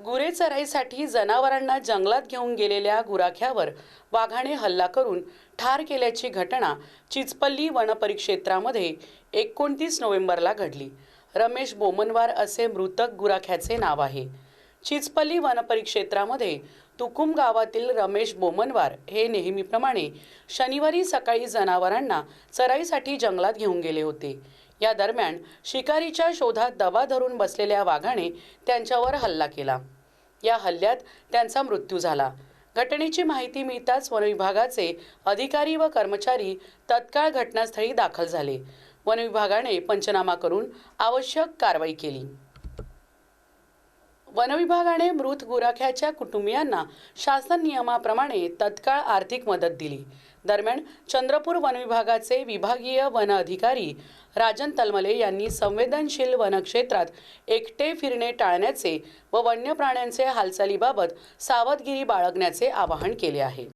गुरे चराईसाठी जनावरांना जंगलात घेऊन गेलेल्या गुराख्यावर वाघाने हल्ला करून ठार केल्याची घटना चिचपल्ली वनपरिक्षेत्रामध्ये एकोणतीस नोव्हेंबरला घडली. रमेश बोमनवार असे मृतक गुराख्याचे नाव आहे. चिचपल्ली वनपरिक्षेत्रामध्ये तुकुम गावातील रमेश बोमनवार हे नेहमीप्रमाणे शनिवारी सकाळी जनावरांना चराईसाठी जंगलात घेऊन गेले होते. या दरम्यान शिकारीच्या शोधात दबा धरून बसलेल्या वाघाने त्यांच्यावर हल्ला केला. या हल्ल्यात त्यांचा मृत्यू झाला. घटनेची माहिती मिळताच वनविभागाचे अधिकारी व कर्मचारी तत्काळ घटनास्थळी दाखल झाले. वनविभागाने पंचनामा करून आवश्यक कारवाई केली. वनविभागाने मृत गुराख्याच्या कुटुंबियांना शासन नियमाप्रमाणे तत्काळ आर्थिक मदत दिली. दरम्यान चंद्रपूर वनविभागाचे विभागीय वन अधिकारी राजन तलमले यांनी संवेदनशील वनक्षेत्रात एकटे फिरणे टाळण्याचे व वन्य प्राण्यांचे हालचालीबाबत सावधगिरी बाळगण्याचे आवाहन केले आहे.